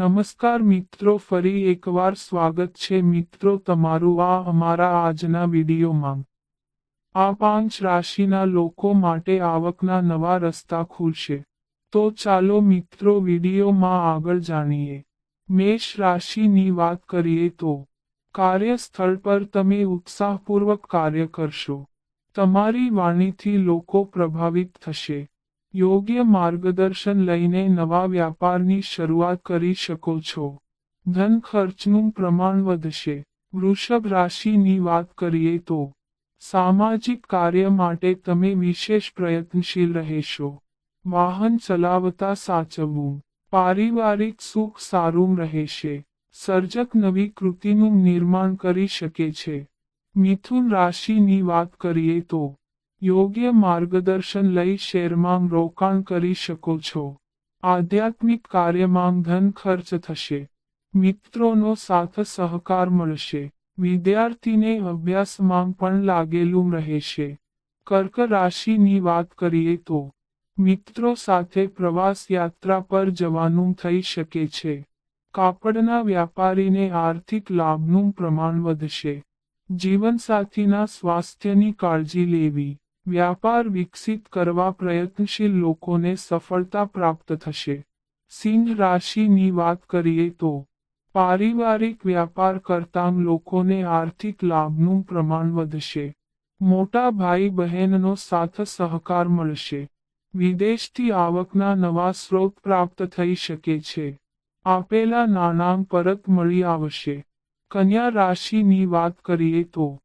નમસ્કાર મિત્રો, ફરી એકવાર સ્વાગત છે મિત્રો તમારું આ અમારા આજના વિડીયોમાં. આ પાંચ રાશિના લોકો માટે આવકના નવા રસ્તા ખુલશે. તો ચાલો મિત્રો વિડીયોમાં આગળ જાણીએ. મેષ રાશિની વાત કરીએ તો, કાર્યસ્થળ પર તમે ઉત્સાહપૂર્વક કાર્ય કરશો. તમારી વાણીથી લોકો પ્રભાવિત થશે. યોગ્ય માર્ગદર્શન લઈને નવા વ્યાપારની શરૂઆત કરી શકો છો. ધન ખર્ચનું પ્રમાણ વધશે. વૃષભ રાશિની વાત કરીએ તો, સામાજિક કાર્ય માટે તમે વિશેષ પ્રયત્નશીલ રહેશો. વાહન ચલાવતા સાચવવું. પારિવારિક સુખ સારું રહેશે. સર્જક નવી કૃતિનું નિર્માણ કરી શકે છે. મિથુન રાશિની વાત કરીએ તો યોગ્ય માર્ગદર્શન લઈ શેરમાં રોકાણ કરી શકો છો. આધ્યાત્મિક કાર્યમાં ધન ખર્ચ થશે. મિત્રોનો સાથ સહકાર મળશે. વિદ્યાર્થીને અભ્યાસમાં પણ લાગેલું રહેશે. કર્ક રાશિની વાત કરીએ તો, મિત્રો સાથે પ્રવાસ યાત્રા પર જવાનું થઈ શકે છે. કાપડના વ્યાપારીને આર્થિક લાભનું પ્રમાણ વધશે. જીવનસાથીના સ્વાસ્થ્યની કાળજી લેવી. વ્યાપાર વિકસિત કરવા પ્રયત્નશીલ લોકોને સફળતા પ્રાપ્ત થશે. સિંહ રાશિની વાત કરીએ તો, પારિવારિક વ્યાપાર કરતા લોકોને આર્થિક લાભનું પ્રમાણ વધશે. મોટા ભાઈ બહેનનો સાથ સહકાર મળશે. વિદેશથી આવકના નવા સ્ત્રોત પ્રાપ્ત થઈ શકે છે. આપેલા નાણાં પરત મળી આવશે. કન્યા રાશિની વાત કરીએ તો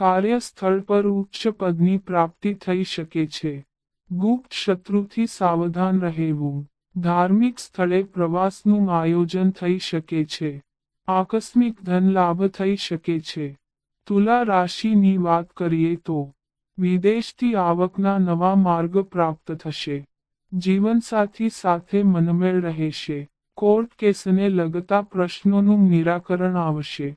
કાર્યસ્થળ પર ઉચ્ચ પદની પ્રાપ્તિ થઈ શકે છે. ગુપ્ત શત્રુથી સાવધાન રહેવું. ધાર્મિક સ્થળે પ્રવાસનું આયોજન થઈ શકે છે. આકસ્મિક ધન લાભ થઈ શકે છે. તુલા રાશિની વાત કરીએ તો, વિદેશથી આવકના નવા માર્ગ પ્રાપ્ત થશે. જીવનસાથી સાથે મનમેળ રહેશે. કોર્ટ કેસને લગતા પ્રશ્નોનું નિરાકરણ આવશે.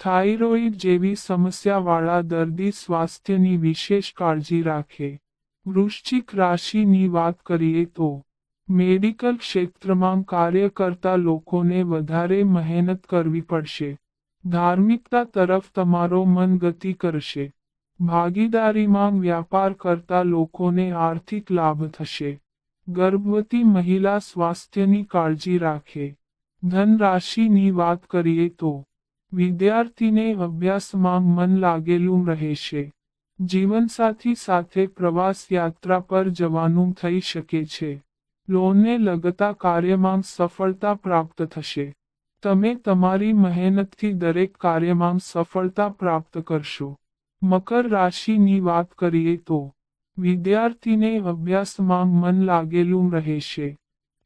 થાઇરોઇડ જેવી સમસ્યાવાળા દર્દી સ્વાસ્થ્યની વિશેષ કાળજી રાખે. વૃશ્ચિક રાશિની વાત કરીએ તો, મેડિકલ ક્ષેત્રમાં કાર્ય કરતા લોકોને વધારે મહેનત કરવી પડશે. ધાર્મિકતા તરફ તમારો મન ગતિ કરશે. ભાગીદારીમાં વ્યાપાર કરતા લોકોને આર્થિક લાભ થશે. ગર્ભવતી મહિલા સ્વાસ્થ્યની કાળજી રાખે. ધન રાશિની વાત કરીએ તો વિદ્યાર્થીને અભ્યાસમાં મન લાગેલું રહેશે. જીવનસાથી સાથે પ્રવાસ યાત્રા પર જવાનું થઈ શકે છે. લોનને લગતા કાર્યમાં સફળતા પ્રાપ્ત થશે. તમે તમારી મહેનતથી દરેક કાર્યમાં સફળતા પ્રાપ્ત કરશો. મકર રાશિની વાત કરીએ તો, વિદ્યાર્થીને અભ્યાસમાં મન લાગેલું રહેશે.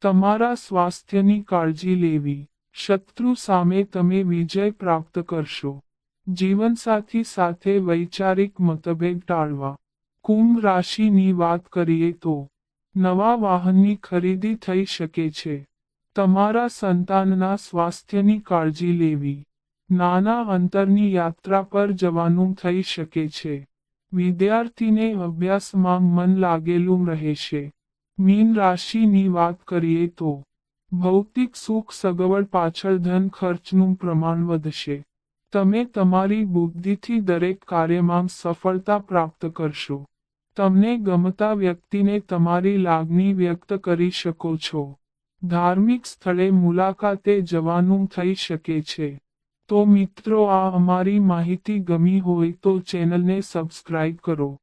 તમારા સ્વાસ્થ્યની કાળજી લેવી. શત્રુ સામે તમે વિજય પ્રાપ્ત કરશો. જીવનસાથી સાથે વૈચારિક મતભેદ ટાળવા. કુંભ રાશિની વાત કરીએ તો, નવા વાહનની ખરીદી થઈ શકે છે. તમારા સંતાનના સ્વાસ્થ્યની કાળજી લેવી. નાના અંતરની યાત્રા પર જવાનું થઈ શકે છે. વિદ્યાર્થીને અભ્યાસમાં મન લાગેલું રહેશે. મીન રાશિની વાત કરીએ તો ભૌતિક સુખ સગવડ પાછળ ધન ખર્ચનું પ્રમાણ વધશે. તમે તમારી બુદ્ધિથી દરેક કાર્યમાં સફળતા પ્રાપ્ત કરશો. તમને ગમતા વ્યક્તિને તમારી લાગણી વ્યક્ત કરી શકો છો. ધાર્મિક સ્થળે મુલાકાતે જવાનું થઈ શકે છે. તો મિત્રો, આ અમારી માહિતી ગમી હોય તો ચેનલને સબસ્ક્રાઇબ કરો.